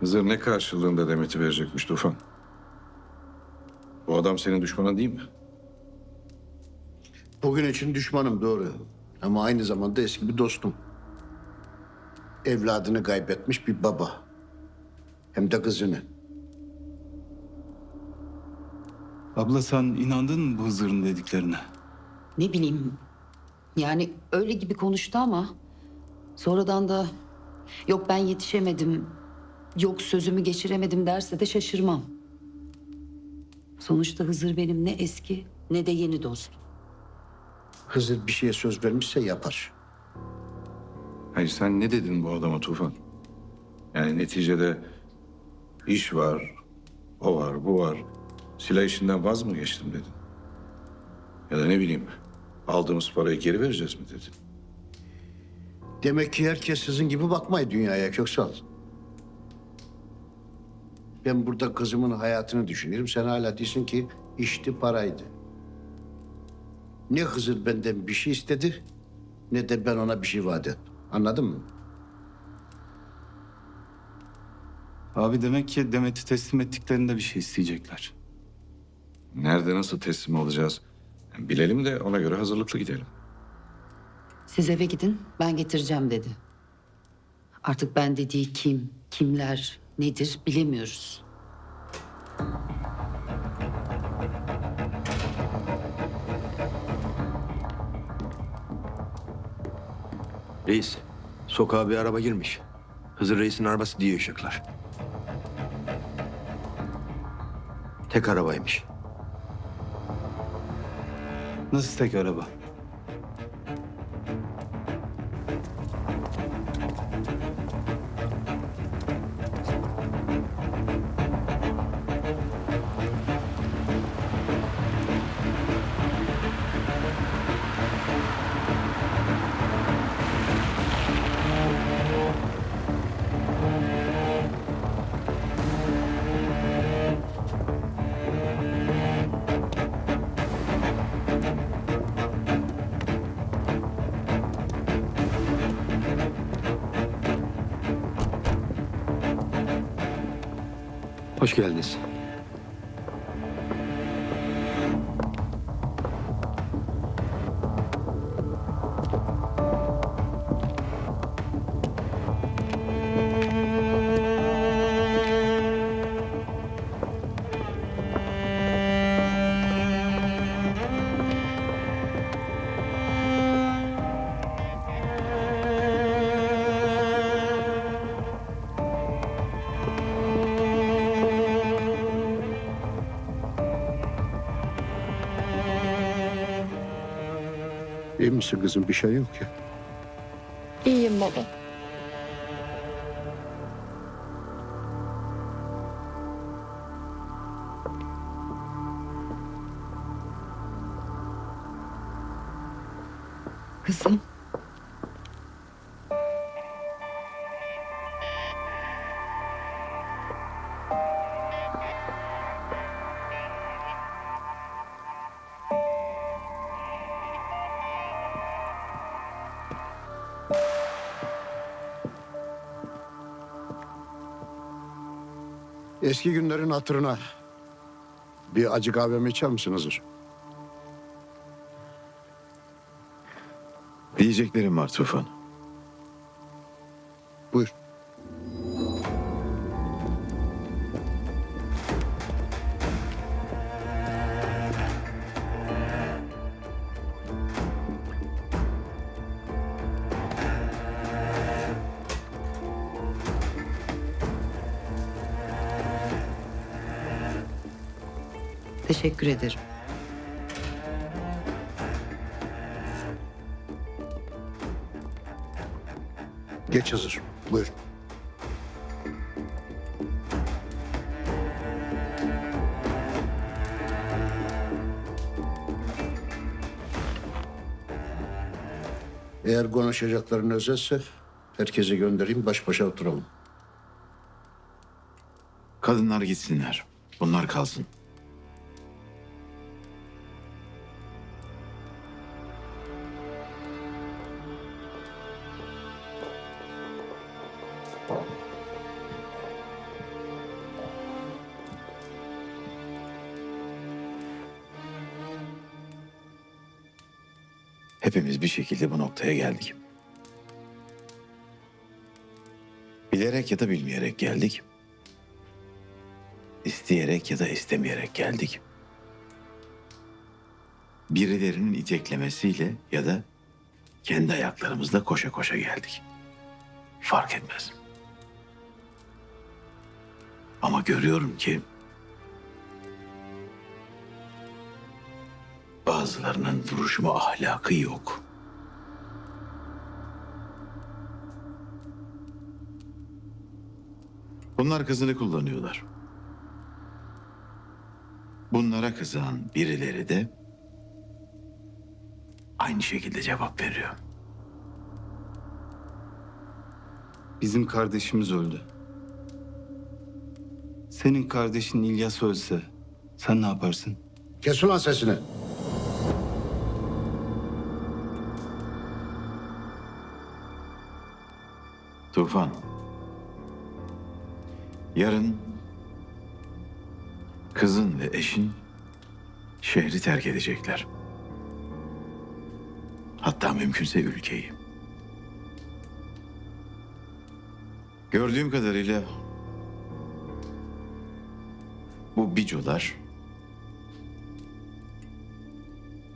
Hızır ne karşılığında Demet'i verecekmiş Tufan? Bu adam senin düşmanın değil mi? Bugün için düşmanım doğru. Ama aynı zamanda eski bir dostum. Evladını kaybetmiş bir baba. Hem de kızını. Abla sen inandın mı bu Hızır'ın dediklerine? Ne bileyim. Yani öyle gibi konuştu ama sonradan da yok ben yetişemedim, yok sözümü geçiremedim derse de şaşırmam. Sonuçta Hızır benim ne eski ne de yeni dostum. Hızır bir şeye söz vermişse yapar. Hayır sen ne dedin bu adama Tufan? Yani neticede iş var, o var, bu var. Silah işinden vaz mı geçtim dedin? Ya da ne bileyim aldığımız parayı geri vereceğiz mi dedin? Demek ki herkes sizin gibi bakmayı dünyaya Köksal. Ben burada kızımın hayatını düşünüyorum. Sen hala diyorsun ki işti paraydı. Ne Hızır benden bir şey istedi ne de ben ona bir şey vaat ettim. Anladın mı? Abi demek ki Demet'i teslim ettiklerinde bir şey isteyecekler. Nerede nasıl teslim olacağız? Bilelim de ona göre hazırlıklı gidelim. Siz eve gidin ben getireceğim dedi. Artık ben dediği kim, kimler, nedir bilemiyoruz. Reis, sokağa bir araba girmiş. Hızır Reis'in arabası diye ışıklar. Tek arabaymış. Nasıl tek araba? Hoş geldiniz. İyi misin kızım? Bir şey yok ya. İyiyim baba. Kızım. Eski günlerin hatırına bir acı kahvemi içer misin Hızır? Diyeceklerim var Tufan. Buyur. Teşekkür ederim. Geç Hızır. Buyur. Eğer konuşacakların özelse herkese göndereyim baş başa oturalım. Kadınlar gitsinler. Bunlar kalsın. Hepimiz bir şekilde bu noktaya geldik. Bilerek ya da bilmeyerek geldik. İsteyerek ya da istemeyerek geldik. Birilerinin iteklemesiyle ya da kendi ayaklarımızla koşa koşa geldik. Fark etmez. Ama görüyorum ki bazılarının duruşuma ahlakı yok. Bunlar kızını kullanıyorlar. Bunlara kızan birileri de aynı şekilde cevap veriyor. Bizim kardeşimiz öldü. Senin kardeşin İlyas ölse sen ne yaparsın? Kes ulan sesini. Tufan. Yarın kızın ve eşin şehri terk edecekler. Hatta mümkünse ülkeyi. Gördüğüm kadarıyla bu bicolar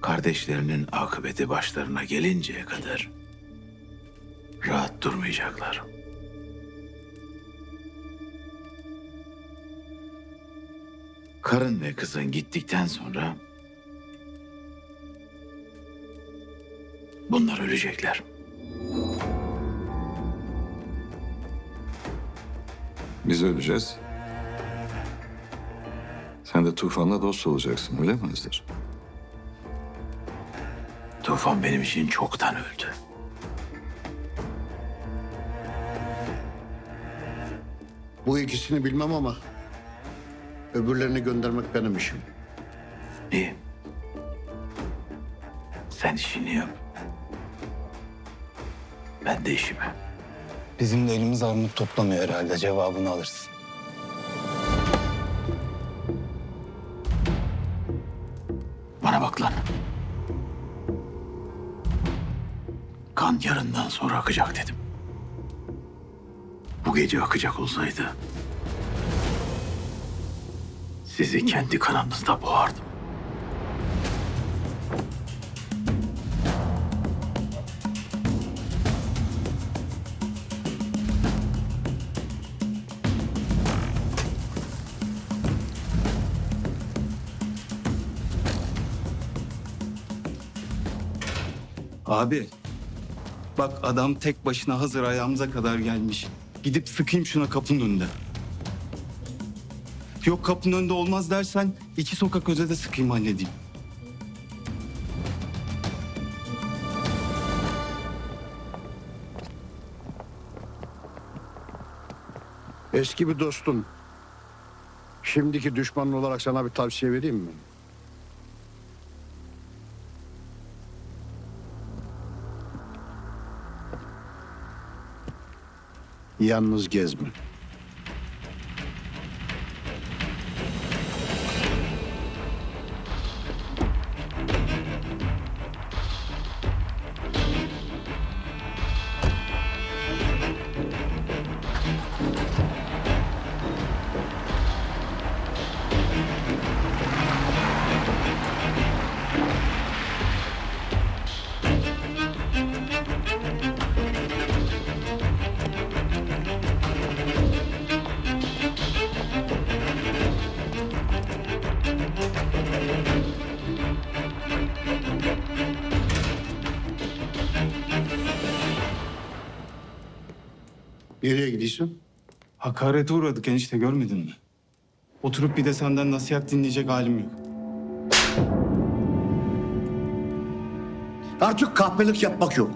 kardeşlerinin akıbeti başlarına gelinceye kadar rahat durmayacaklar. Karın ve kızın gittikten sonra bunlar ölecekler. Biz öleceğiz. Sen de Tufan'la dost olacaksın öyle mi Özdür? Tufan benim için çoktan öldü. Bu ikisini bilmem ama öbürlerini göndermek benim işim. İyi. Sen işini yap. Ben de işimi. Bizim de elimiz armut toplamıyor herhalde cevabını alırsın. Bana bak lan. Kan yarından sonra akacak dedim. Bu gece akacak olsaydı... ...sizi kendi kanınızda boğardım. Abi bak adam tek başına hazır ayağımıza kadar gelmiş. Gidip sıkayım şuna kapının önünde. Yok kapının önünde olmaz dersen iki sokak öze de sıkayım halledeyim. Eski bir dostun. Şimdiki düşmanın olarak sana bir tavsiye vereyim mi? Yalnız gezme. Nereye gidiyorsun? Hakarete uğradık enişte görmedin mi? Oturup bir de senden nasihat dinleyecek halim yok. Artık kahpelik yapmak yok.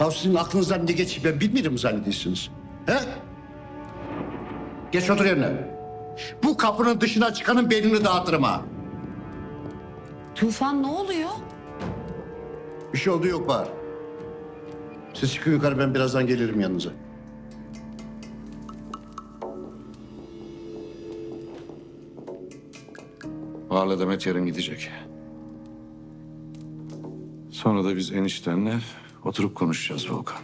Ya sizin aklınızdan ne geçip ben bilmiyorum mi zannediyorsunuz? He? Geç otur yerine. Bu kapının dışına çıkanın beynini dağıtırım ha. Tufan ne oluyor? Bir şey oldu yok var. Siz çıkın yukarı ben birazdan gelirim yanınıza. Ağla Demet yarın gidecek. Sonra da biz eniştenle oturup konuşacağız Volkan.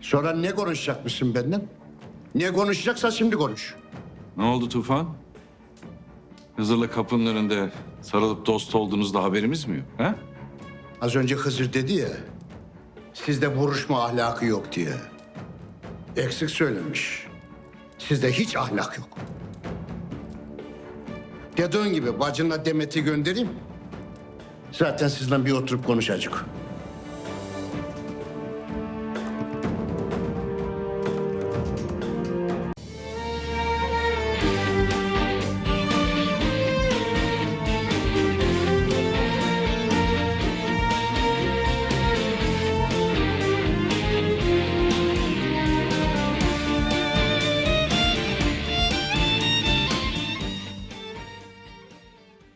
Sonra ne konuşacakmışsın benden? Ne konuşacaksa şimdi konuş. Ne oldu Tufan? Hızır'la kapının önünde sarılıp dost olduğunuzda haberimiz mi yok? He? Az önce Hızır dedi ya, sizde vuruşma ahlakı yok diye. Eksik söylemiş. Sizde hiç ahlak yok. Dediğin gibi bacınla Demet'i göndereyim. Zaten sizden bir oturup konuşacak.